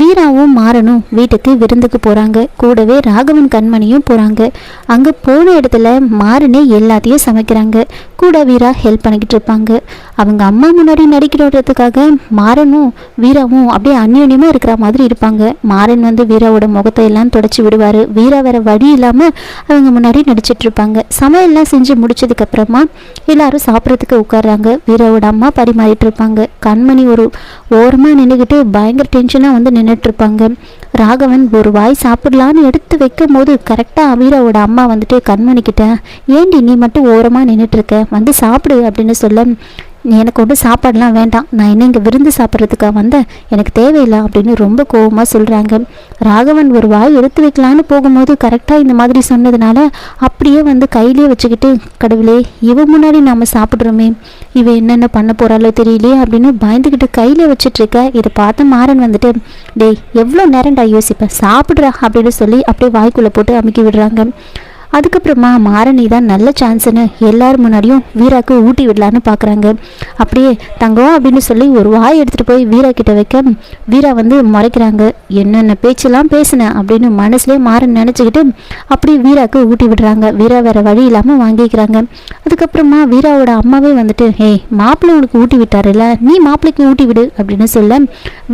வீராவும் மாறனும் வீட்டுக்கு விருந்துக்கு போகிறாங்க கூடவே ராகவன் கண்மணியும் போகிறாங்க அங்கே போன இடத்துல மாறனே எல்லாத்தையும் சமைக்கிறாங்க. கூட வீரா ஹெல்ப் பண்ணிக்கிட்டு இருப்பாங்க. அவங்க அம்மா முன்னாடி நடிக்கிறதுக்காக மாறனும் வீராவும் அப்படியே அந்யோன்யமாக இருக்கிற மாதிரி இருப்பாங்க. மாறன் வந்து வீராவோட முகத்தை எல்லாம் தொடச்சி விடுவார். வீரா வேற வழி இல்லாமல் அவங்க முன்னாடி நடிச்சிட்டு இருப்பாங்க. சமையல்லாம் செஞ்சு முடிச்சதுக்கப்புறமா எல்லாரும் சாப்பிட்றதுக்கு உட்கார்றாங்க. வீராவோட அம்மா பரிமாறிட்டு இருப்பாங்க. கண்மணி ஒரு ஓரமாக நின்றுக்கிட்டு பயங்கர டென்ஷனாக வந்து நின்றுட்டுருப்பாங்க ராகவன் ஒரு வாய் சாப்பிடலான்னு எடுத்து வைக்கும் போது கரெக்டாக அமீராவோட அம்மா வந்துட்டு கண்மணிக்கிட்ட ஏண்டி நீ மட்டும் ஓரமாக நின்றுட்டுருக்க வந்து சாப்பிடு அப்படின்னு சொல்ல எனக்கு ஒன்றும் சாப்பாடெலாம் வேண்டாம். நான் என்ன இங்கே விருந்து சாப்பிட்றதுக்காக வந்தேன்? எனக்கு தேவையில்லை அப்படின்னு ரொம்ப கோபமாக சொல்கிறாங்க ராகவன் ஒரு வாய் எடுத்து வைக்கலான்னு போகும்போது கரெக்டாக இந்த மாதிரி சொன்னதுனால அப்படியே வந்து கையிலே வச்சுக்கிட்டு கடவுளே இவ முன்னாடி நாம் சாப்பிட்றோமே. இவன் என்னென்ன பண்ண போகிறாளோ தெரியலையே அப்படின்னு பயந்துக்கிட்டு கையிலே வச்சிட்ருக்க இதை பார்த்து மாறன் வந்துட்டு டேய் எவ்வளோ நேரம்டா யோசிப்பேன் சாப்பிட்றா அப்படின்னு சொல்லி அப்படியே வாய்க்குள்ளே போட்டு அமுக்கி விடுறாங்க. அதுக்கப்புறமா மாரணி தான் நல்ல சான்ஸ்னு எல்லார் முன்னாடியும் வீராக்கு ஊட்டி விடலான்னு பார்க்குறாங்க அப்படியே தங்கம் அப்படின்னு சொல்லி ஒரு வாய் எடுத்துகிட்டு போய் வீரா கிட்ட வைக்க வீரா வந்து முறைக்கிறாங்க. என்னென்ன பேச்செல்லாம் பேசினேன் அப்படின்னு மனசுலேயே மாறன் நினச்சிக்கிட்டு அப்படியே வீராக்கு ஊட்டி விடுறாங்க. வீரா வேற வழி இல்லாமல் வாங்கிக்கிறாங்க. அதுக்கப்புறமா வீராவோட அம்மாவே வந்துட்டு ஏய் மாப்பிள்ளை உனக்கு ஊட்டி விட்டாருல்ல? நீ மாப்பிள்ளைக்கு ஊட்டி விடு அப்படின்னு சொல்ல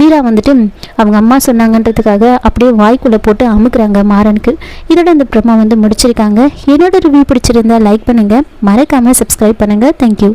வீரா வந்துட்டு அவங்க அம்மா சொன்னாங்கன்றதுக்காக அப்படியே வாய்க்குள்ளே போட்டு அமுக்குறாங்க மாறனுக்கு. இதோட இந்த பிரம்மா வந்து முடிச்சிருக்காங்க. என்னோட ரிவ்யூ பிடிச்சிருந்தா லைக் பண்ணுங்கள் மறக்காமல் சப்ஸ்கிரைப் பண்ணுங்கள் தேங்க்யூ